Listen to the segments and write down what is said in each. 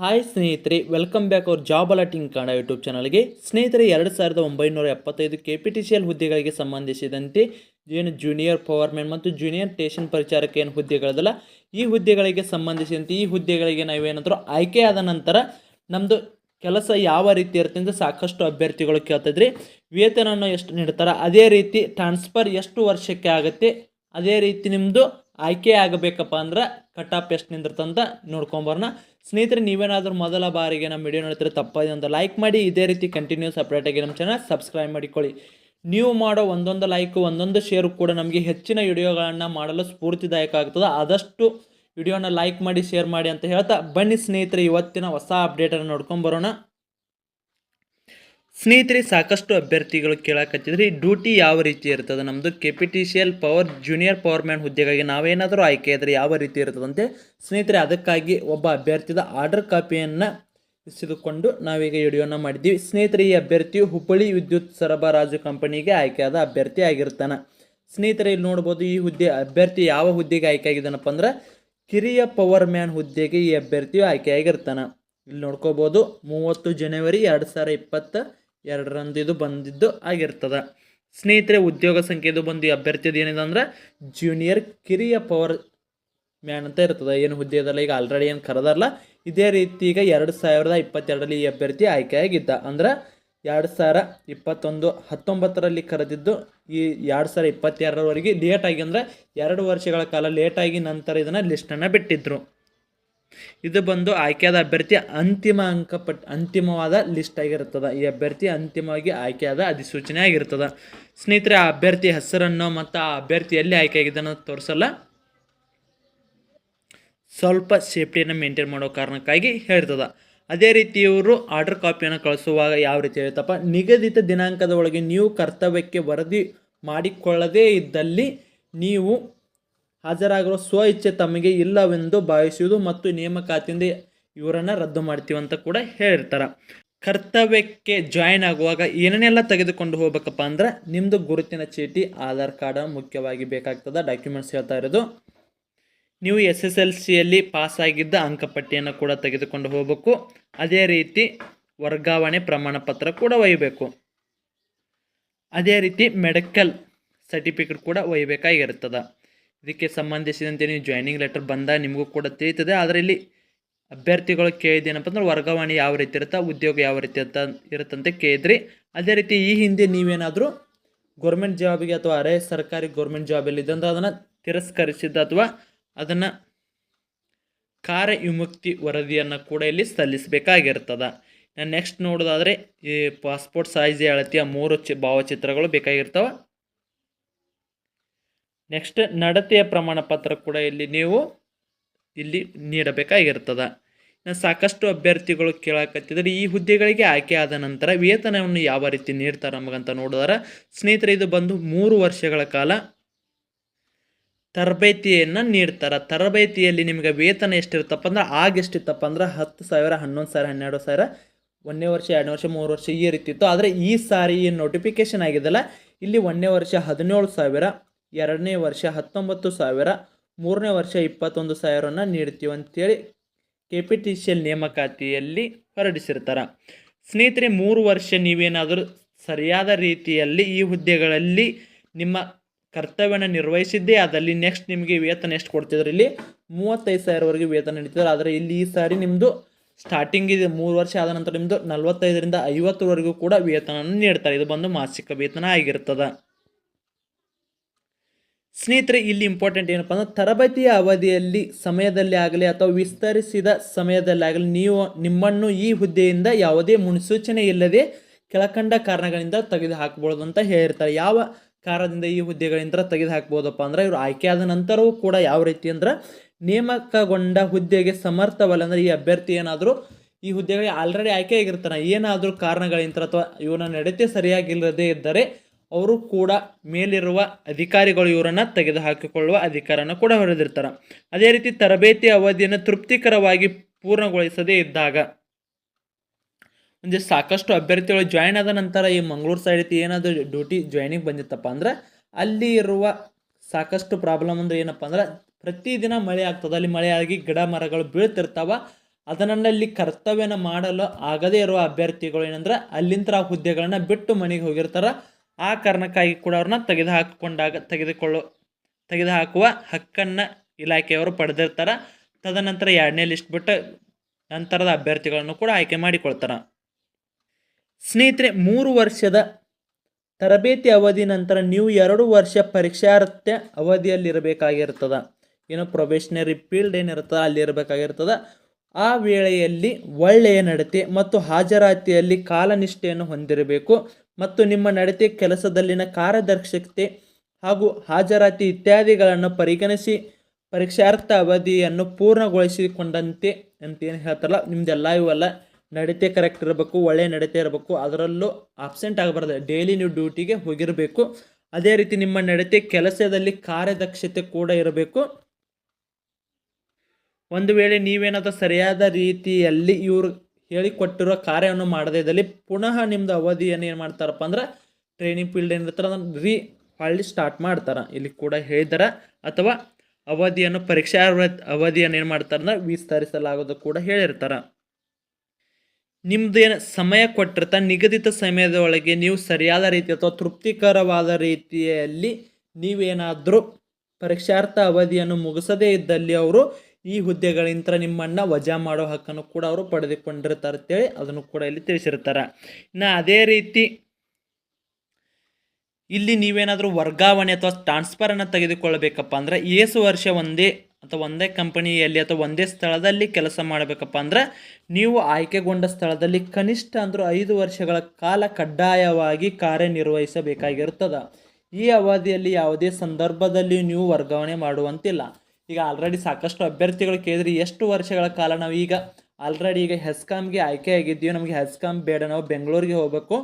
Hi ಸ್ನೇಹಿತರೆ. Welcome back our job alerting Kannada YouTube ಚಾನಲ್ಗೆ ಸ್ನೇಹಿತರೆ, ಎರಡು ಸಾವಿರದ ಒಂಬೈನೂರ ಎಪ್ಪತ್ತೈದು K P T C L ಹುದ್ದೆಗಳಿಗೆ ಸಂಬಂಧಿಸಿದಂತೆ ಏನು ಜೂನಿಯರ್ ಪವರ್ಮೆಂಟ್ ಮತ್ತು ಜೂನಿಯರ್ ಟೇಷನ್ ಪರಿಚಾರಕ ಏನು ಹುದ್ದೆಗಳದಲ್ಲ, ಈ ಹುದ್ದೆಗಳಿಗೆ ಸಂಬಂಧಿಸಿದಂತೆ ಈ ಹುದ್ದೆಗಳಿಗೆ ನಾವೇನಾದರೂ ಆದ ನಂತರ ನಮ್ಮದು ಕೆಲಸ ಯಾವ ರೀತಿ ಇರುತ್ತೆ ಅಂತ ಸಾಕಷ್ಟು ಅಭ್ಯರ್ಥಿಗಳು ಕೇಳ್ತಿದ್ರಿ. ವೇತನವನ್ನು ಎಷ್ಟು ನೀಡ್ತಾರೆ, ಅದೇ ರೀತಿ ಟ್ರಾನ್ಸ್ಫರ್ ಎಷ್ಟು ವರ್ಷಕ್ಕೆ ಆಗುತ್ತೆ, ಅದೇ ರೀತಿ ನಿಮ್ಮದು ಆಯ್ಕೆ ಆಗಬೇಕಪ್ಪ ಅಂದ್ರೆ ಕಟ್ ಆಫ್ ಎಷ್ಟು ನಿಂದಿರ್ತಂತ ನೋಡ್ಕೊಂಬರೋಣ ಸ್ನೇಹಿತರೆ, ನೀವೇನಾದರೂ ಮೊದಲ ಬಾರಿಗೆ ನಮ್ಮ ವಿಡಿಯೋ ನೋಡಿದ್ರೆ ತಪ್ಪದೆ ಅಂತ ಲೈಕ್ ಮಾಡಿ. ಇದೇ ರೀತಿ ಕಂಟಿನ್ಯೂಸ್ ಸಪ್ರೇಟಾಗಿ ನಮ್ಮ ಚಾನಲ್ ಸಬ್ಸ್ಕ್ರೈಬ್ ಮಾಡಿಕೊಳ್ಳಿ. ನೀವು ಮಾಡೋ ಒಂದೊಂದು ಲೈಕು ಒಂದೊಂದು ಶೇರು ಕೂಡ ನಮಗೆ ಹೆಚ್ಚಿನ ವಿಡಿಯೋಗಳನ್ನು ಮಾಡಲು ಸ್ಫೂರ್ತಿದಾಯಕ ಆಗ್ತದೆ. ಆದಷ್ಟು ವಿಡಿಯೋನ ಲೈಕ್ ಮಾಡಿ ಶೇರ್ ಮಾಡಿ ಅಂತ ಹೇಳ್ತಾ ಬನ್ನಿ ಸ್ನೇಹಿತರೆ, ಇವತ್ತಿನ ಹೊಸ ಅಪ್ಡೇಟನ್ನು ನೋಡ್ಕೊಂಬರೋಣ. ಸ್ನೇಹಿತರೆ, ಸಾಕಷ್ಟು ಅಭ್ಯರ್ಥಿಗಳು ಕೇಳಕತ್ತಿದ್ರಿ. ಡ್ಯೂಟಿ ಯಾವ ರೀತಿ ಇರ್ತದೆ? ನಮ್ಮದು K P T C L power, junior powerman ಹುದ್ದೆಗಾಗಿ ನಾವೇನಾದರೂ ಆಯ್ಕೆ ಆದರೆ ಯಾವ ರೀತಿ ಇರ್ತದಂತೆ? ಸ್ನೇಹಿತರೆ, ಅದಕ್ಕಾಗಿ ಒಬ್ಬ ಅಭ್ಯರ್ಥಿದ ಆರ್ಡರ್ ಕಾಪಿಯನ್ನು ಇಸಿದುಕೊಂಡು ನಾವೀಗ ವಿಡಿಯೋನ ಮಾಡಿದ್ದೀವಿ. ಸ್ನೇಹಿತರೆ, ಈ ಅಭ್ಯರ್ಥಿಯು ಹುಬ್ಬಳ್ಳಿ ವಿದ್ಯುತ್ ಸರಬರಾಜು ಕಂಪನಿಗೆ ಆಯ್ಕೆಯಾದ ಅಭ್ಯರ್ಥಿ ಆಗಿರ್ತಾನೆ. ಸ್ನೇಹಿತರೆ, ಇಲ್ಲಿ ನೋಡ್ಬೋದು, ಈ ಹುದ್ದೆ, ಅಭ್ಯರ್ಥಿ ಯಾವ ಹುದ್ದೆಗೆ ಆಯ್ಕೆ ಆಗಿದ್ದಾನಪ್ಪ ಅಂದ್ರೆ ಕಿರಿಯ ಪವರ್ ಮ್ಯಾನ್ ಹುದ್ದೆಗೆ ಈ ಅಭ್ಯರ್ಥಿಯು ಆಯ್ಕೆಯಾಗಿರ್ತಾನೆ ಇಲ್ಲಿ ನೋಡ್ಕೋಬೋದು, ಮೂವತ್ತು ಜನವರಿ ಎರಡು ಸಾವಿರ ಇಪ್ಪತ್ತ ಎರಡರಂದು ಇದು ಬಂದಿದ್ದು ಆಗಿರ್ತದೆ. ಸ್ನೇಹಿತರೆ, ಉದ್ಯೋಗ ಸಂಖ್ಯೆದು ಬಂದು ಅಭ್ಯರ್ಥಿದು ಏನಿದೆ ಅಂದ್ರೆ ಜೂನಿಯರ್ ಕಿರಿಯ ಪವರ್ ಮ್ಯಾನ್ ಅಂತ ಇರ್ತದೆ. ಏನು ಹುದ್ದೆ ಇದಲ್ಲ ಈಗ ಆಲ್ರೆಡಿ ಏನು ಕರೆದಾರಲ್ಲ, ಇದೇ ರೀತಿ ಈಗ ಎರಡು ಸಾವಿರದ ಇಪ್ಪತ್ತೆರಡರಲ್ಲಿ ಈ ಅಭ್ಯರ್ಥಿ ಆಯ್ಕೆಯಾಗಿದ್ದ. ಅಂದ್ರೆ ಎರಡು ಸಾವಿರ ಇಪ್ಪತ್ತೊಂದು, ಹತ್ತೊಂಬತ್ತರಲ್ಲಿ ಕರೆದಿದ್ದು, ಈ ಎರಡು ಸಾವಿರ ಇಪ್ಪತ್ತೆರಡರವರೆಗೆ ಲೇಟಾಗಿ ಅಂದರೆ ಎರಡು ವರ್ಷಗಳ ಕಾಲ ಲೇಟಾಗಿ ನಂತರ ಇದನ್ನು ಲಿಸ್ಟನ್ನು ಬಿಟ್ಟಿದ್ರು. ಇದು ಬಂದು ಆಯ್ಕೆಯಾದ ಅಭ್ಯರ್ಥಿ ಅಂತಿಮ ಅಂಕ ಪಟ್, ಅಂತಿಮವಾದ ಲಿಸ್ಟ್ ಆಗಿರುತ್ತದೆ. ಈ ಅಭ್ಯರ್ಥಿ ಅಂತಿಮವಾಗಿ ಆಯ್ಕೆಯಾದ ಅಧಿಸೂಚನೆ ಆಗಿರ್ತದೆ ಸ್ನೇಹಿತರೆ, ಆ ಅಭ್ಯರ್ಥಿ ಹೆಸರನ್ನು ಮತ್ತು ಆ ಅಭ್ಯರ್ಥಿ ಎಲ್ಲಿ ಅಂತ ತೋರಿಸಲ್ಲ. ಸ್ವಲ್ಪ ಸೇಫ್ಟಿಯನ್ನು ಮೇಂಟೈನ್ ಮಾಡೋ ಕಾರಣಕ್ಕಾಗಿ ಹೇಳ್ತದೆ. ಅದೇ ರೀತಿ ಇವರು ಆರ್ಡರ್ ಕಾಪಿಯನ್ನು ಕಳಿಸುವಾಗ ಯಾವ ರೀತಿ ಹೇಳ್ತಪ್ಪ? ನಿಗದಿತ ದಿನಾಂಕದ ಒಳಗೆ ನೀವು ಕರ್ತವ್ಯಕ್ಕೆ ವರದಿ ಮಾಡಿಕೊಳ್ಳದೇ ಇದ್ದಲ್ಲಿ ನೀವು ಹಾಜರಾಗಿರೋ ಸ್ವ ಇಚ್ಛೆ ತಮಗೆ ಇಲ್ಲವೆಂದು ಭಾವಿಸುವುದು ಮತ್ತು ನೇಮಕಾತಿಯಿಂದ ಇವರನ್ನು ರದ್ದು ಮಾಡ್ತೀವಿ ಅಂತ ಕೂಡ ಹೇಳಿರ್ತಾರೆ. ಕರ್ತವ್ಯಕ್ಕೆ ಜಾಯಿನ್ ಆಗುವಾಗ ಏನನ್ನೆಲ್ಲ ತೆಗೆದುಕೊಂಡು ಹೋಗ್ಬೇಕಪ್ಪ ಅಂದ್ರೆ ನಿಮ್ಮದು ಗುರುತಿನ ಚೀಟಿ, ಆಧಾರ್ ಕಾರ್ಡ್ ಮುಖ್ಯವಾಗಿ ಬೇಕಾಗ್ತದೆ ಡಾಕ್ಯುಮೆಂಟ್ಸ್ ಹೇಳ್ತಾ ಇರೋದು. ನೀವು ಎಸ್ ಎಸ್ ಎಲ್ ಸಿಯಲ್ಲಿ ಪಾಸಾಗಿದ್ದ ಅಂಕಪಟ್ಟಿಯನ್ನು ಕೂಡ ತೆಗೆದುಕೊಂಡು ಹೋಗಬೇಕು. ಅದೇ ರೀತಿ ವರ್ಗಾವಣೆ ಪ್ರಮಾಣ ಪತ್ರ ಕೂಡ ಒಯ್ಯಬೇಕು ಅದೇ ರೀತಿ ಮೆಡಿಕಲ್ ಸರ್ಟಿಫಿಕೇಟ್ ಕೂಡ ಒಯ್ಯಬೇಕಾಗಿರ್ತದೆ ಇದಕ್ಕೆ ಸಂಬಂಧಿಸಿದಂತೆ ನೀವು ಜಾಯ್ನಿಂಗ್ ಲೆಟರ್ ಬಂದಾಗ ನಿಮಗೂ ಕೂಡ ತಿಳಿಯುತ್ತದೆ ಆದರೆ ಇಲ್ಲಿ ಅಭ್ಯರ್ಥಿಗಳು ಕೇಳಿದೇನಪ್ಪ ಅಂದ್ರೆ ವರ್ಗಾವಣೆ ಯಾವ ರೀತಿ ಇರುತ್ತೆ, ಉದ್ಯೋಗ ಯಾವ ರೀತಿ ಅಂತ ಇರುತ್ತಂತ ಕೇಳಿದ್ರಿ. ಅದೇ ರೀತಿ ಈ ಹಿಂದೆ ನೀವೇನಾದರೂ ಗೌರ್ಮೆಂಟ್ ಜಾಬಿಗೆ ಅಥವಾ ಅರೆ ಸರ್ಕಾರಿ ಗೌರ್ಮೆಂಟ್ ಜಾಬಲ್ಲಿ ಇದ್ದಂಥ ಅದನ್ನು ತಿರಸ್ಕರಿಸಿದ್ದ ಅಥವಾ ಅದನ್ನು ಕಾರ್ಯ ವಿಮುಕ್ತಿ ವರದಿಯನ್ನು ಕೂಡ ಇಲ್ಲಿ ಸಲ್ಲಿಸಬೇಕಾಗಿರ್ತದೆ. ನೆಕ್ಸ್ಟ್ ನೋಡೋದಾದರೆ ಈ ಪಾಸ್ಪೋರ್ಟ್ ಸೈಜ್ ಅಳತಿಯ ಮೂರು ಚಿ ಭಾವಚಿತ್ರಗಳು ಬೇಕಾಗಿರ್ತವೆ. ನೆಕ್ಸ್ಟ್ ನಡತೆಯ ಪ್ರಮಾಣ ಪತ್ರ ಕೂಡ ಇಲ್ಲಿ ನೀವು ಇಲ್ಲಿ ನೀಡಬೇಕಾಗಿರ್ತದೆ. ಇನ್ನು ಸಾಕಷ್ಟು ಅಭ್ಯರ್ಥಿಗಳು ಕೇಳಕತ್ತಿದ್ರೆ ಈ ಹುದ್ದೆಗಳಿಗೆ ಆಯ್ಕೆ ಆದ ನಂತರ ವೇತನವನ್ನು ಯಾವ ರೀತಿ ನೀಡ್ತಾರೆ ನಮಗಂತ ನೋಡಿದ್ರೆ ಸ್ನೇಹಿತರೆ, ಇದು ಬಂದು ಮೂರು ವರ್ಷಗಳ ಕಾಲ ತರಬೇತಿಯನ್ನು ನೀಡ್ತಾರೆ. ತರಬೇತಿಯಲ್ಲಿ ನಿಮಗೆ ವೇತನ ಎಷ್ಟಿರುತ್ತಪ್ಪ ಅಂದ್ರೆ ಆಗ ಎಷ್ಟಿತ್ತಪ್ಪ ಅಂದ್ರೆ ಹತ್ತು ಸಾವಿರ, ಹನ್ನೊಂದು ಸಾವಿರ, ಹನ್ನೆರಡು ಸಾವಿರ ಒಂದನೇ ವರ್ಷ, ಎರಡನೇ ವರ್ಷ, ಮೂರು ವರ್ಷ ಈ ರೀತಿ ಇತ್ತು. ಆದರೆ ಈ ಸಾರಿ ಏನು ನೋಟಿಫಿಕೇಶನ್ ಆಗಿದೆಲ್ಲ ಇಲ್ಲಿ ಒಂದನೇ ವರ್ಷ ಹದಿನೇಳು ಸಾವಿರ ಎರಡನೇ ವರ್ಷ ಹತ್ತೊಂಬತ್ತು ಸಾವಿರ, ಮೂರನೇ ವರ್ಷ ಇಪ್ಪತ್ತೊಂದು ಸಾವಿರವನ್ನು ನೀಡ್ತೀವಿ ಅಂತೇಳಿ K P T C L ನೇಮಕಾತಿಯಲ್ಲಿ ಹೊರಡಿಸಿರ್ತಾರೆ. ಸ್ನೇಹಿತರೆ, ಮೂರು ವರ್ಷ ನೀವೇನಾದರೂ ಸರಿಯಾದ ರೀತಿಯಲ್ಲಿ ಈ ಹುದ್ದೆಗಳಲ್ಲಿ ನಿಮ್ಮ ಕರ್ತವ್ಯನ ನಿರ್ವಹಿಸಿದ್ದೇ ಅದಲ್ಲಿ ನೆಕ್ಸ್ಟ್ ನಿಮಗೆ ವೇತನ ಎಷ್ಟು ಕೊಡ್ತಿದ್ರು ಇಲ್ಲಿ? ಮೂವತ್ತೈದು ಸಾವಿರವರೆಗೆ ವೇತನ ನೀಡ್ತಿದ್ರು. ಆದರೆ ಇಲ್ಲಿ ಈ ಸಾರಿ ನಿಮ್ಮದು ಸ್ಟಾರ್ಟಿಂಗ್ ಇದೆ, ಮೂರು ವರ್ಷ ಆದ ನಂತರ ನಿಮ್ಮದು ನಲವತ್ತೈದರಿಂದ ಐವತ್ತರವರೆಗೂ ಕೂಡ ವೇತನವನ್ನು ನೀಡ್ತಾರೆ. ಇದು ಬಂದು ಮಾಸಿಕ ವೇತನ ಆಗಿರ್ತದೆ. ಸ್ನೇಹಿತರೆ, ಇಲ್ಲಿ ಇಂಪಾರ್ಟೆಂಟ್ ಏನಪ್ಪ ಅಂದ್ರೆ ತರಬೇತಿಯ ಅವಧಿಯಲ್ಲಿ, ಸಮಯದಲ್ಲಿ ಆಗಲಿ ಅಥವಾ ವಿಸ್ತರಿಸಿದ ಸಮಯದಲ್ಲಿ ಆಗಲಿ ನೀವು ನಿಮ್ಮನ್ನು ಈ ಹುದ್ದೆಯಿಂದ ಯಾವುದೇ ಮುನ್ಸೂಚನೆ ಇಲ್ಲದೆ ಕೆಳಕಂಡ ಕಾರಣಗಳಿಂದ ತೆಗೆದು ಹಾಕಬಹುದು ಅಂತ ಹೇಳಿರ್ತಾರೆ. ಯಾವ ಕಾರಣದಿಂದ ಈ ಹುದ್ದೆಗಳಿಂದ ತೆಗೆದು ಹಾಕ್ಬೋದಪ್ಪ ಅಂದ್ರೆ ಇವರು ಆದ ನಂತರವೂ ಕೂಡ ಯಾವ ರೀತಿ ಅಂದ್ರೆ ನೇಮಕಗೊಂಡ ಹುದ್ದೆಗೆ ಸಮರ್ಥವಲ್ಲ ಅಂದ್ರೆ ಈ ಅಭ್ಯರ್ಥಿ ಏನಾದರೂ ಈ ಹುದ್ದೆಗಳಿಗೆ ಆಲ್ರೆಡಿ ಆಯ್ಕೆ ಆಗಿರ್ತಾನೆ. ಏನಾದರೂ ಕಾರಣಗಳಿಂದ ಅಥವಾ ಇವನ ನಡತೆ ಸರಿಯಾಗಿಲ್ಲದೇ ಇದ್ದರೆ ಅವರು ಕೂಡ ಮೇಲಿರುವ ಅಧಿಕಾರಿಗಳು ಇವರನ್ನು ತೆಗೆದುಹಾಕಿಕೊಳ್ಳುವ ಅಧಿಕಾರನ ಕೂಡ ಹೊರದಿರ್ತಾರೆ ಅದೇ ರೀತಿ ತರಬೇತಿ ಅವಧಿಯನ್ನು ತೃಪ್ತಿಕರವಾಗಿ ಪೂರ್ಣಗೊಳಿಸದೇ ಇದ್ದಾಗ ಅಂದರೆ ಸಾಕಷ್ಟು ಅಭ್ಯರ್ಥಿಗಳು ಜಾಯ್ನ್ ಆದ ನಂತರ ಈ ಮಂಗಳೂರು ಸೈಡ್ ಏನಾದರೂ ಡ್ಯೂಟಿ ಜಾಯ್ನಿಂಗ್ ಬಂದಿತ್ತಪ್ಪ ಅಂದ್ರೆ ಅಲ್ಲಿ ಇರುವ ಸಾಕಷ್ಟು ಪ್ರಾಬ್ಲಮ್ ಅಂದ್ರೆ ಏನಪ್ಪ ಅಂದ್ರೆ ಪ್ರತಿದಿನ ಮಳೆ ಆಗ್ತದೆ, ಅಲ್ಲಿ ಮಳೆಯಾಗಿ ಗಿಡ ಮರಗಳು ಬೀಳ್ತಿರ್ತಾವ ಅದನ್ನಲ್ಲಿ ಕರ್ತವ್ಯನ ಮಾಡಲು ಆಗದೇ ಇರುವ ಅಭ್ಯರ್ಥಿಗಳು ಏನಂದ್ರೆ ಅಲ್ಲಿಂದ ಆ ಹುದ್ದೆಗಳನ್ನು ಬಿಟ್ಟು ಮನೆಗೆ ಹೋಗಿರ್ತಾರ. ಆ ಕಾರಣಕ್ಕಾಗಿ ಕೂಡ ಅವ್ರನ್ನ ತೆಗೆದುಹಾಕಿಕೊಂಡಾಗ, ತೆಗೆದುಕೊಳ್ಳೋ ತೆಗೆದು ಹಾಕುವ ಹಕ್ಕನ್ನು ಇಲಾಖೆಯವರು ಪಡೆದಿರ್ತಾರೆ. ತದನಂತರ ಎರಡನೇ ಲಿಸ್ಟ್ ಬಿಟ್ಟು ನಂತರದ ಅಭ್ಯರ್ಥಿಗಳನ್ನು ಕೂಡ ಆಯ್ಕೆ ಮಾಡಿಕೊಳ್ತಾರೆ. ಸ್ನೇಹಿತರೆ, ಮೂರು ವರ್ಷದ ತರಬೇತಿ ಅವಧಿ ನಂತರ ನೀವು ಎರಡು ವರ್ಷ ಪರೀಕ್ಷಾರ್ಥ ಅವಧಿಯಲ್ಲಿರಬೇಕಾಗಿರ್ತದೆ. ಏನು ಪ್ರೊಬೇಷನರಿ ಫೀಲ್ಡ್ ಏನಿರ್ತದೆ ಅಲ್ಲಿ ಇರಬೇಕಾಗಿರ್ತದೆ ಆ ವೇಳೆಯಲ್ಲಿ ಒಳ್ಳೆಯ ನಡತೆ ಮತ್ತು ಹಾಜರಾತಿಯಲ್ಲಿ ಕಾಲನಿಷ್ಠೆಯನ್ನು ಹೊಂದಿರಬೇಕು. ಮತ್ತು ನಿಮ್ಮ ನಡತೆ, ಕೆಲಸದಲ್ಲಿನ ಕಾರ್ಯದಕ್ಷತೆ ಹಾಗೂ ಹಾಜರಾತಿ ಇತ್ಯಾದಿಗಳನ್ನು ಪರಿಗಣಿಸಿ ಪರೀಕ್ಷಾರ್ಥ ಅವಧಿಯನ್ನು ಪೂರ್ಣಗೊಳಿಸಿಕೊಂಡಂತೆ ಅಂತ ಏನು ಹೇಳ್ತಾರಲ್ಲ, ನಿಮ್ದೆಲ್ಲ ಇವೆಲ್ಲ ನಡತೆ ಕರೆಕ್ಟ್ ಇರಬೇಕು ಒಳ್ಳೆಯ ನಡತೆ ಇರಬೇಕು, ಅದರಲ್ಲೂ ಆಬ್ಸೆಂಟ್ ಆಗಬಾರ್ದು ಡೈಲಿ ನೀವು ಡ್ಯೂಟಿಗೆ ಹೋಗಿರಬೇಕು. ಅದೇ ರೀತಿ ನಿಮ್ಮ ನಡತೆ, ಕೆಲಸದಲ್ಲಿ ಕಾರ್ಯದಕ್ಷತೆ ಕೂಡ ಇರಬೇಕು. ಒಂದು ವೇಳೆ ನೀವೇನಾದರೂ ಸರಿಯಾದ ರೀತಿಯಲ್ಲಿ ಇವರು ಹೇಳಿಕೊಟ್ಟಿರೋ ಕಾರ್ಯವನ್ನು ಮಾಡದೇ ಇದ್ದಲ್ಲಿ ಪುನಃ ನಿಮ್ಮದು ಅವಧಿಯನ್ನು ಏನು ಮಾಡ್ತಾರಪ್ಪ ಅಂದ್ರೆ ಟ್ರೈನಿಂಗ್ ಫೀಲ್ಡ್ ಏನಿರ್ತಾರೆ ಅದನ್ನು ರೀ ಹಳ್ಳಿ ಸ್ಟಾರ್ಟ್ ಮಾಡ್ತಾರೆ. ಇಲ್ಲಿ ಕೂಡ ಹೇಳಿದ್ದಾರೆ ಅಥವಾ ಅವಧಿಯನ್ನು ಪರೀಕ್ಷಾ ಅವಧಿ- ಅವಧಿಯನ್ನು ಏನು ಮಾಡ್ತಾರೆ ಅಂದ್ರೆ ವಿಸ್ತರಿಸಲಾಗೋದು ಕೂಡ ಹೇಳಿರ್ತಾರೆ. ನಿಮ್ದು ಏನು ಸಮಯ ಕೊಟ್ಟಿರ್ತಾರೆ ನಿಗದಿತ ಸಮಯದೊಳಗೆ ನೀವು ಸರಿಯಾದ ರೀತಿ ಅಥವಾ ತೃಪ್ತಿಕರವಾದ ರೀತಿಯಲ್ಲಿ ನೀವೇನಾದರೂ ಪರೀಕ್ಷಾರ್ಥ ಅವಧಿಯನ್ನು ಮುಗಿಸದೇ ಇದ್ದಲ್ಲಿ ಅವರು ಈ ಹುದ್ದೆಗಳಿಂದ ನಿಮ್ಮನ್ನು ವಜಾ ಮಾಡೋ ಹಕ್ಕನ್ನು ಕೂಡ ಅವರು ಪಡೆದುಕೊಂಡಿರ್ತಾರೆ ಅಂತೇಳಿ ಅದನ್ನು ಕೂಡ ಇಲ್ಲಿ ತಿಳಿಸಿರ್ತಾರೆ. ಇನ್ನು ಅದೇ ರೀತಿ ಇಲ್ಲಿ ನೀವೇನಾದರೂ ವರ್ಗಾವಣೆ ಅಥವಾ ಟ್ರಾನ್ಸ್ಫರನ್ನು ತೆಗೆದುಕೊಳ್ಬೇಕಪ್ಪ ಅಂದರೆ ಏಸು ವರ್ಷ ಒಂದೇ ಅಥವಾ ಒಂದೇ ಕಂಪನಿಯಲ್ಲಿ ಅಥವಾ ಒಂದೇ ಸ್ಥಳದಲ್ಲಿ ಕೆಲಸ ಮಾಡಬೇಕಪ್ಪ ಅಂದ್ರೆ ನೀವು ಆಯ್ಕೆಗೊಂಡ ಸ್ಥಳದಲ್ಲಿ ಕನಿಷ್ಠ ಅಂದರೂ ಐದು ವರ್ಷಗಳ ಕಾಲ ಕಡ್ಡಾಯವಾಗಿ ಕಾರ್ಯನಿರ್ವಹಿಸಬೇಕಾಗಿರುತ್ತದೆ ಈ ಅವಧಿಯಲ್ಲಿ ಯಾವುದೇ ಸಂದರ್ಭದಲ್ಲಿ ನೀವು ವರ್ಗಾವಣೆ ಮಾಡುವಂತಿಲ್ಲ. ಈಗ ಆಲ್ರೆಡಿ ಸಾಕಷ್ಟು ಅಭ್ಯರ್ಥಿಗಳು ಕೇಳಿದ್ರಿ ಎಷ್ಟು ವರ್ಷಗಳ ಕಾಲ ನಾವು ಈಗ ಆಲ್ರೆಡಿ ಈಗ ಹೆಸ್ಕಾಮ್ಗೆ ಆಯ್ಕೆ ಆಗಿದ್ದೀವಿ, ನಮಗೆ ಹೆಸ್ಕಾಮ್ ಬೇಡ, ನಾವು ಬೆಂಗಳೂರಿಗೆ ಹೋಗಬೇಕು.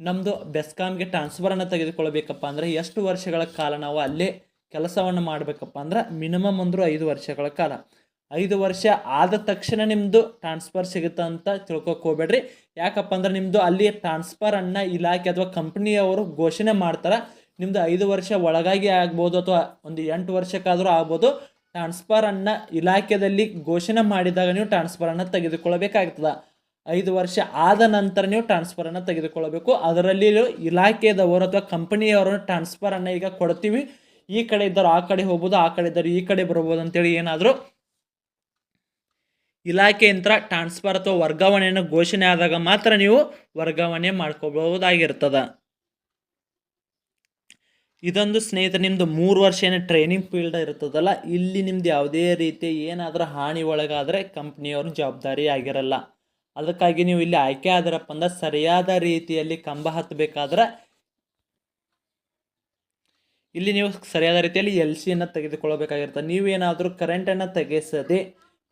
ನಮ್ಮದು ಬೆಸ್ಕಾಮ್ಗೆ ಟ್ರಾನ್ಸ್ಫರನ್ನು ತೆಗೆದುಕೊಳ್ಬೇಕಪ್ಪ ಅಂದರೆ ಎಷ್ಟು ವರ್ಷಗಳ ಕಾಲ ನಾವು ಅಲ್ಲೇ ಕೆಲಸವನ್ನು ಮಾಡಬೇಕಪ್ಪ ಅಂದ್ರೆ ಮಿನಿಮಮ್ ಅಂದರೂ ಐದು ವರ್ಷಗಳ ಕಾಲ. ಐದು ವರ್ಷ ಆದ ತಕ್ಷಣ ನಿಮ್ಮದು ಟ್ರಾನ್ಸ್ಫರ್ ಸಿಗುತ್ತೆ ಅಂತ ತಿಳ್ಕೊಕ್ಕೆ ಹೋಗ್ಬೇಡ್ರಿ. ಯಾಕಪ್ಪ ಅಂದ್ರೆ ನಿಮ್ಮದು ಅಲ್ಲಿ ಟ್ರಾನ್ಸ್ಫರನ್ನು ಇಲಾಖೆ ಅಥವಾ ಕಂಪ್ನಿಯವರು ಘೋಷಣೆ ಮಾಡ್ತಾರೆ. ನಿಮ್ಮದು ಐದು ವರ್ಷ ಒಳಗಾಗಿ ಆಗ್ಬೋದು ಅಥವಾ ಒಂದು ಎಂಟು ವರ್ಷಕ್ಕಾದರೂ ಆಗ್ಬೋದು. ಟ್ರಾನ್ಸ್ಫರನ್ನು ಇಲಾಖೆಯಲ್ಲಿ ಘೋಷಣೆ ಮಾಡಿದಾಗ ನೀವು ಟ್ರಾನ್ಸ್ಫರನ್ನು ತೆಗೆದುಕೊಳ್ಳಬೇಕಾಗ್ತದೆ. ಐದು ವರ್ಷ ಆದ ನಂತರ ನೀವು ಟ್ರಾನ್ಸ್ಫರನ್ನು ತೆಗೆದುಕೊಳ್ಳಬೇಕು. ಅದರಲ್ಲಿ ಇಲಾಖೆದವರು ಅಥವಾ ಕಂಪನಿಯವರು ಟ್ರಾನ್ಸ್ಫರನ್ನು ಈಗ ಕೊಡ್ತೀವಿ. ಈ ಕಡೆ ಇದ್ದವ್ರು ಆ ಕಡೆ ಹೋಗ್ಬೋದು, ಆ ಕಡೆ ಇದ್ದರು, ಈ ಕಡೆ ಬರ್ಬೋದು ಅಂತೇಳಿ ಏನಾದರೂ ಇಲಾಖೆಯಿಂದ ಟ್ರಾನ್ಸ್ಫರ್ ಅಥವಾ ವರ್ಗಾವಣೆಯನ್ನು ಘೋಷಣೆ ಆದಾಗ ಮಾತ್ರ ನೀವು ವರ್ಗಾವಣೆ ಮಾಡ್ಕೋಬಹುದಾಗಿರ್ತದ. ಇದೊಂದು ಸ್ನೇಹಿತರೆ ನಿಮ್ಮದು ಮೂರು ವರ್ಷ ಏನು ಟ್ರೈನಿಂಗ್ ಫೀಲ್ಡ್ ಇರ್ತದಲ್ಲ, ಇಲ್ಲಿ ನಿಮ್ದು ಯಾವುದೇ ರೀತಿ ಏನಾದರೂ ಹಾನಿ ಒಳಗಾದರೆ ಕಂಪ್ನಿಯವ್ರ ಜವಾಬ್ದಾರಿ ಆಗಿರಲ್ಲ. ಅದಕ್ಕಾಗಿ ನೀವು ಇಲ್ಲಿ ಆಯ್ಕೆ ಆದ್ರಪ್ಪ ಅಂದ್ರೆ ಸರಿಯಾದ ರೀತಿಯಲ್ಲಿ ಕಂಬ ಹತ್ತಬೇಕಾದ್ರೆ ಇಲ್ಲಿ ನೀವು ಸರಿಯಾದ ರೀತಿಯಲ್ಲಿ ಎಲ್ ಸಿಯನ್ನು ತೆಗೆದುಕೊಳ್ಳಬೇಕಾಗಿರ್ತದೆ ನೀವೇನಾದರೂ ಕರೆಂಟನ್ನು ತೆಗೆಸದೆ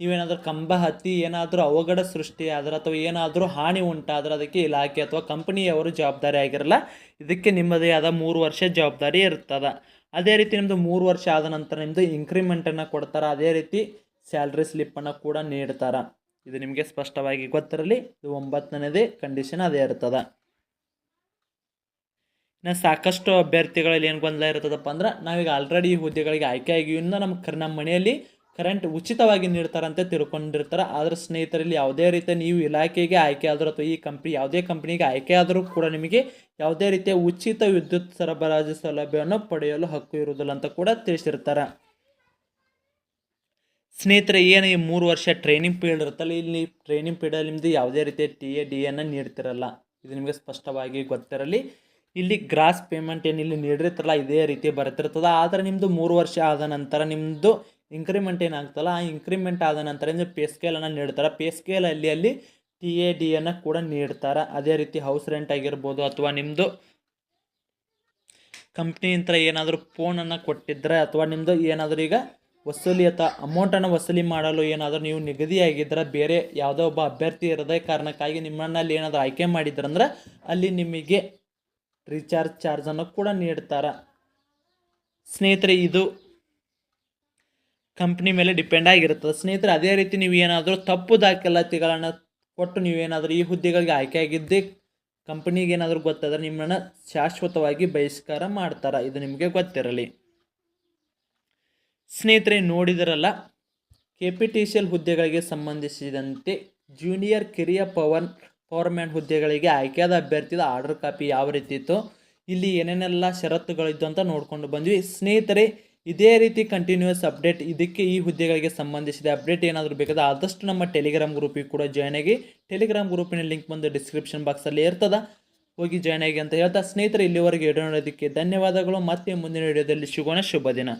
ನೀವೇನಾದರೂ ಕಂಬ ಹತ್ತಿ ಏನಾದರೂ ಅವಘಡ ಸೃಷ್ಟಿ ಆದ್ರೆ ಅಥವಾ ಏನಾದರೂ ಹಾನಿ ಉಂಟಾದ್ರೆ ಅದಕ್ಕೆ ಇಲಾಖೆ ಅಥವಾ ಕಂಪ್ನಿಯವರು ಜವಾಬ್ದಾರಿ ಆಗಿರಲ್ಲ. ಇದಕ್ಕೆ ನಿಮ್ಮದೇ ಆದ ಮೂರು ವರ್ಷ ಜವಾಬ್ದಾರಿ ಇರ್ತದೆ. ಅದೇ ರೀತಿ ನಿಮ್ಮದು ಮೂರು ವರ್ಷ ಆದ ನಂತರ ನಿಮ್ಮದು ಇನ್ಕ್ರಿಮೆಂಟನ್ನು ಕೊಡ್ತಾರೆ. ಅದೇ ರೀತಿ ಸ್ಯಾಲ್ರಿ ಸ್ಲಿಪ್ಪನ್ನು ಕೂಡ ನೀಡ್ತಾರೆ. ಇದು ನಿಮಗೆ ಸ್ಪಷ್ಟವಾಗಿ ಗೊತ್ತಿರಲಿ. ಇದು ಒಂಬತ್ತನೇದೇ ಕಂಡೀಷನ್ ಅದೇ ಇರ್ತದೆ. ಇನ್ನು ಸಾಕಷ್ಟು ಅಭ್ಯರ್ಥಿಗಳಲ್ಲಿ ಏನು ಗೊಂದಲ ಇರ್ತದಪ್ಪ ಅಂದ್ರೆ ನಾವೀಗ ಆಲ್ರೆಡಿ ಈ ಹುದ್ದೆಗಳಿಗೆ ಆಯ್ಕೆ ಆಗಿವಿ ಇನ್ನು ನಮ್ಮ ನಮ್ಮ ಮನೆಯಲ್ಲಿ ಕರೆಂಟ್ ಉಚಿತವಾಗಿ ನೀಡ್ತಾರಂತೆ ತಿಳ್ಕೊಂಡಿರ್ತಾರೆ. ಆದರೆ ಸ್ನೇಹಿತರಲ್ಲಿ ಯಾವುದೇ ರೀತಿ ನೀವು ಇಲಾಖೆಗೆ ಆಯ್ಕೆ ಆದರೂ ಅಥವಾ ಈ ಕಂಪ್ನಿ ಯಾವುದೇ ಕಂಪ್ನಿಗೆ ಆಯ್ಕೆ ಆದರೂ ಕೂಡ ನಿಮಗೆ ಯಾವುದೇ ರೀತಿಯ ಉಚಿತ ವಿದ್ಯುತ್ ಸರಬರಾಜು ಸೌಲಭ್ಯವನ್ನು ಪಡೆಯಲು ಹಕ್ಕು ಇರುವುದಿಲ್ಲ ಅಂತ ಕೂಡ ತಿಳಿಸಿರ್ತಾರೆ. ಸ್ನೇಹಿತರೆ, ಏನು ಈ ಮೂರು ವರ್ಷ ಟ್ರೈನಿಂಗ್ ಪೀರಿಯಡ್ ಇರುತ್ತಲ್ಲ, ಇಲ್ಲಿ ಟ್ರೈನಿಂಗ್ ಪೀರಿಯಡಲ್ಲಿ ನಿಮ್ಮದು ಯಾವುದೇ ರೀತಿಯ ಟಿ ಎ ಡಿ ಎನ್ನು ನೀಡ್ತಿರಲ್ಲ. ಇದು ನಿಮಗೆ ಸ್ಪಷ್ಟವಾಗಿ ಗೊತ್ತಿರಲಿ. ಇಲ್ಲಿ ಗ್ರಾಸ್ ಪೇಮೆಂಟ್ ಏನು ಇಲ್ಲಿ ನೀಡಿರ್ತಾರಲ್ಲ, ಇದೇ ರೀತಿ ಬರ್ತಿರ್ತದೆ ಆದರೆ ನಿಮ್ಮದು ಮೂರು ವರ್ಷ ಆದ ನಂತರ ನಿಮ್ಮದು ಇಂಕ್ರಿಮೆಂಟ್ ಏನಾಗ್ತಲ್ಲ, ಆ ಇನ್ಕ್ರಿಮೆಂಟ್ ಆದ ನಂತರ ನೀವು ಪೇ ಸ್ಕೇಲನ್ನು ನೀಡ್ತಾರೆ. ಪೇ ಸ್ಕೇಲಲ್ಲಿ ಅಲ್ಲಿ ಟಿ ಎ ಡಿಯನ್ನು ಕೂಡ ನೀಡ್ತಾರೆ. ಅದೇ ರೀತಿ ಹೌಸ್ ರೆಂಟ್ ಆಗಿರ್ಬೋದು ಅಥವಾ ನಿಮ್ಮದು ಕಂಪ್ನಿಯಿಂದ ಏನಾದರೂ ಫೋನನ್ನು ಕೊಟ್ಟಿದ್ರೆ ಅಥವಾ ನಿಮ್ಮದು ಏನಾದರೂ ಈಗ ವಸೂಲಿ ಅಥವಾ ಅಮೌಂಟನ್ನು ವಸೂಲಿ ಮಾಡಲು ಏನಾದರೂ ನೀವು ನಿಗದಿಯಾಗಿದ್ದರೆ ಬೇರೆ ಯಾವುದೋ ಒಬ್ಬ ಅಭ್ಯರ್ಥಿ ಇರದೇ ಕಾರಣಕ್ಕಾಗಿ ನಿಮ್ಮನ್ನು ಅಲ್ಲಿ ಏನಾದರೂ ಆಯ್ಕೆ ಮಾಡಿದ್ರಂದ್ರೆ ಅಲ್ಲಿ ನಿಮಗೆ ರೀಚಾರ್ಜ್ ಚಾರ್ಜನ್ನು ಕೂಡ ನೀಡ್ತಾರೆ. ಸ್ನೇಹಿತರೆ, ಇದು ಕಂಪ್ನಿ ಮೇಲೆ ಡಿಪೆಂಡ್ ಆಗಿರುತ್ತದೆ. ಸ್ನೇಹಿತರೆ, ಅದೇ ರೀತಿ ನೀವು ಏನಾದರೂ ತಪ್ಪು ದಾಖಲಾತಿಗಳನ್ನು ಕೊಟ್ಟು ನೀವೇನಾದರೂ ಈ ಹುದ್ದೆಗಳಿಗೆ ಆಯ್ಕೆ ಆಗಿದ್ದೇ, ಕಂಪ್ನಿಗೆ ಏನಾದರೂ ಗೊತ್ತಾದರೆ ನಿಮ್ಮನ್ನು ಶಾಶ್ವತವಾಗಿ ಬಹಿಷ್ಕಾರ ಮಾಡ್ತಾರೆ? ಇದು ನಿಮಗೆ ಗೊತ್ತಿರಲಿ. ಸ್ನೇಹಿತರೆ, ನೋಡಿದರಲ್ಲ K P T C L ಹುದ್ದೆಗಳಿಗೆ ಸಂಬಂಧಿಸಿದಂತೆ ಜೂನಿಯರ್ ಕಿರಿಯ ಪವರ್ ಪವರ್ಮ್ಯಾನ್ ಹುದ್ದೆಗಳಿಗೆ ಆಯ್ಕೆಯಾದ ಅಭ್ಯರ್ಥಿದ ಆರ್ಡರ್ ಕಾಪಿ ಯಾವ ರೀತಿ ಇತ್ತು? ಇಲ್ಲಿ ಏನೇನೆಲ್ಲ ಷರತ್ತುಗಳಿದ್ದು ಅಂತ ನೋಡ್ಕೊಂಡು ಬಂದ್ವಿ. ಸ್ನೇಹಿತರೆ ಇದೇ ರೀತಿ ಕಂಟಿನ್ಯೂಸ್ ಅಪ್ಡೇಟ್ ಇದಕ್ಕೆ ಈ ಹುದ್ದೆಗಳಿಗೆ ಸಂಬಂಧಿಸಿದ ಅಪ್ಡೇಟ್ ಏನಾದರೂ ಬೇಕಾದ ಆದಷ್ಟು ನಮ್ಮ ಟೆಲಿಗ್ರಾಮ್ ಗ್ರೂಪಿಗೆ ಕೂಡ ಜಾಯ್ನ್ ಆಗಿ. ಟೆಲಿಗ್ರಾಮ್ ಗ್ರೂಪಿನ ಲಿಂಕ್ ಬಂದು ಡಿಸ್ಕ್ರಿಪ್ಷನ್ ಬಾಕ್ಸಲ್ಲಿ ಇರ್ತದ. ಹೋಗಿ ಜಾಯ್ನ್ ಆಗಿ ಅಂತ ಹೇಳ್ತಾ. ಸ್ನೇಹಿತರೆ, ಇಲ್ಲಿವರೆಗೆ ವಿಡಿಯೋ ಧನ್ಯವಾದಗಳು. ಮತ್ತೆ ಮುಂದಿನ ವಿಡಿಯೋದಲ್ಲಿ ಶುಭನ ಶುಭ ದಿನ.